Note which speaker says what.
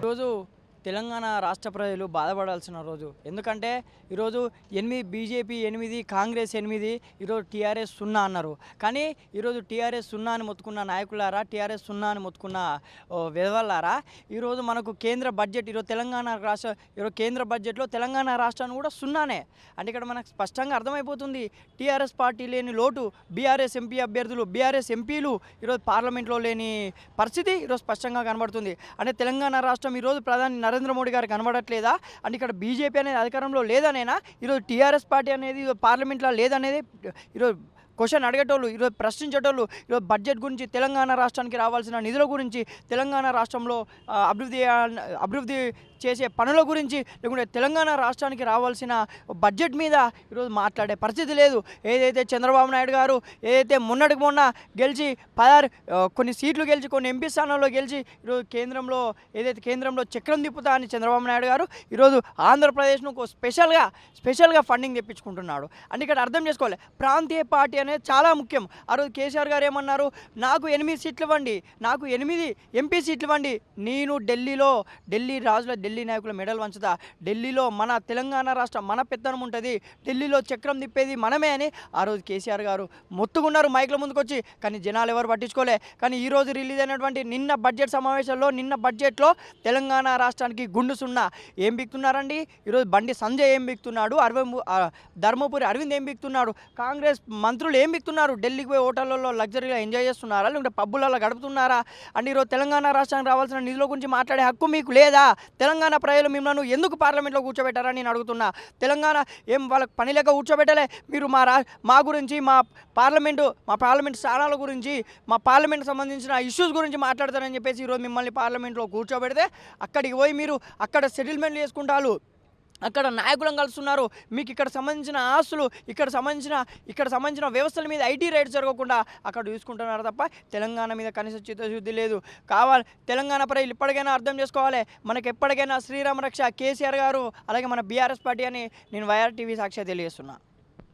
Speaker 1: రోజు తెలంగాణ రాష్ట్ర ప్రజలు బాధపడాల్సిన రోజు. ఎందుకంటే ఈరోజు ఎనిమిది బీజేపీ ఎనిమిది కాంగ్రెస్ ఎనిమిది ఈరోజు టీఆర్ఎస్ సున్నా అన్నారు. కానీ ఈరోజు టీఆర్ఎస్ సున్నా అని మొత్తుకున్న నాయకులారా టీఆర్ఎస్ సున్నా అని మొత్తుకున్న ఓ, ఈరోజు మనకు కేంద్ర బడ్జెట్ ఈరోజు తెలంగాణ రాష్ట్ర ఈరోజు కేంద్ర బడ్జెట్లో తెలంగాణ రాష్ట్రాన్ని కూడా సున్నానే. అంటే ఇక్కడ మనకు స్పష్టంగా అర్థమైపోతుంది. టీఆర్ఎస్ పార్టీ లేని లోటు బీఆర్ఎస్ ఎంపీ అభ్యర్థులు బీఆర్ఎస్ ఎంపీలు ఈరోజు పార్లమెంట్లో లేని పరిస్థితి ఈరోజు స్పష్టంగా కనబడుతుంది. అంటే తెలంగాణ రాష్ట్రం ఈరోజు ప్రధాని నరేంద్ర మోడీ గారు కనబడట్లేదా? అండ్ ఇక్కడ బీజేపీ అనేది అధికారంలో లేదనేనా ఈరోజు టీఆర్ఎస్ పార్టీ అనేది పార్లమెంట్లో లేదనేది ఈరోజు క్వశ్చన్ అడిగేటోళ్ళు ఈరోజు ప్రశ్నించేటోళ్ళు ఈరోజు బడ్జెట్ గురించి తెలంగాణ రాష్ట్రానికి రావాల్సిన నిధుల గురించి తెలంగాణ రాష్ట్రంలో అభివృద్ధి అభివృద్ధి చేసే పనుల గురించి లేకుంటే తెలంగాణ రాష్ట్రానికి రావాల్సిన బడ్జెట్ మీద ఈరోజు మాట్లాడే పరిస్థితి లేదు. ఏదైతే చంద్రబాబు నాయుడు గారు ఏదైతే మొన్నటికి మొన్న గెలిచి పదారు కొన్ని సీట్లు గెలిచి కొన్ని ఎంపీ స్థానాల్లో గెలిచి ఈరోజు కేంద్రంలో ఏదైతే కేంద్రంలో చక్రం తిప్పుతా అని చంద్రబాబు నాయుడు గారు ఈరోజు ఆంధ్రప్రదేశ్ను ఒక స్పెషల్గా స్పెషల్గా ఫండింగ్ తెప్పించుకుంటున్నాడు. అంటే ఇక్కడ అర్థం చేసుకోవాలి. ప్రాంతీయ పార్టీ అనేది చాలా ముఖ్యం. ఆ రోజు కేసీఆర్ గారు ఏమన్నారు? నాకు ఎనిమిది సీట్లు ఇవ్వండి. నాకు ఎనిమిది ఎంపీ సీట్లు ఇవ్వండి. నేను ఢిల్లీలో ఢిల్లీ రాజుల ఢిల్లీ నాయకుల మెడల్ వంచుతా. ఢిల్లీలో మన తెలంగాణ రాష్ట్రం మన పెత్తనం ఉంటుంది. ఢిల్లీలో చక్రం తిప్పేది మనమే అని ఆ రోజు కేసీఆర్ గారు మొత్తుకున్నారు మైక్ల ముందుకొచ్చి. కానీ జనాలు ఎవరు పట్టించుకోలే. కానీ ఈ రోజు రిలీజ్ అయినటువంటి నిన్న బడ్జెట్ సమావేశంలో నిన్న బడ్జెట్లో తెలంగాణ రాష్ట్రానికి గుండు సున్నా. ఏం బిక్తున్నారండి? ఈరోజు బండి సంజయ్ ఏం బిక్తున్నాడు? అరవింద్ ధర్మపురి అరవింద్ ఏం బిక్తున్నాడు? కాంగ్రెస్ మంత్రులు ఏం బిక్తున్నారు? ఢిల్లీకి పోయి హోటళ్ళలో లగ్జరీగా ఎంజాయ్ చేస్తున్నారా? లేకుంటే పబ్బులలో గడుపుతున్నారా? అండ్ ఈరోజు తెలంగాణ రాష్ట్రానికి రావాల్సిన నిధుల గురించి మాట్లాడే హక్కు మీకు లేదా? తెలంగాణ తెలంగాణ ప్రజలు మిమ్మల్ని ఎందుకు పార్లమెంట్లో కూర్చోబెట్టారని నేను అడుగుతున్నా. తెలంగాణ ఏం వాళ్ళకి పని లేక కూర్చోబెట్టలే. మీరు మా రా మా గురించి మా పార్లమెంటు మా పార్లమెంట్ స్థానాల గురించి మా పార్లమెంట్ సంబంధించిన ఇష్యూస్ గురించి మాట్లాడతారని చెప్పేసి ఈరోజు మిమ్మల్ని పార్లమెంట్లో కూర్చోబెడితే అక్కడికి పోయి మీరు అక్కడ సెటిల్మెంట్ చేసుకుంటారు. అక్కడ నాయకులను కలుస్తున్నారు. మీకు ఇక్కడ సంబంధించిన ఆస్తులు ఇక్కడ సంబంధించిన ఇక్కడ సంబంధించిన వ్యవస్థల మీద ఐటీ రైడ్ జరగకుండా అక్కడ చూసుకుంటున్నారు తప్ప తెలంగాణ మీద కనీస చిత్తశుద్ధి లేదు. కావాలి తెలంగాణ ప్రజలు ఇప్పటికైనా అర్థం చేసుకోవాలి. మనకి ఎప్పటికైనా శ్రీరామ రక్ష కేసీఆర్ గారు అలాగే మన బీఆర్ఎస్ పార్టీ అని నేను వైఆర్ టీవీ సాక్షి తెలియజేస్తున్నా.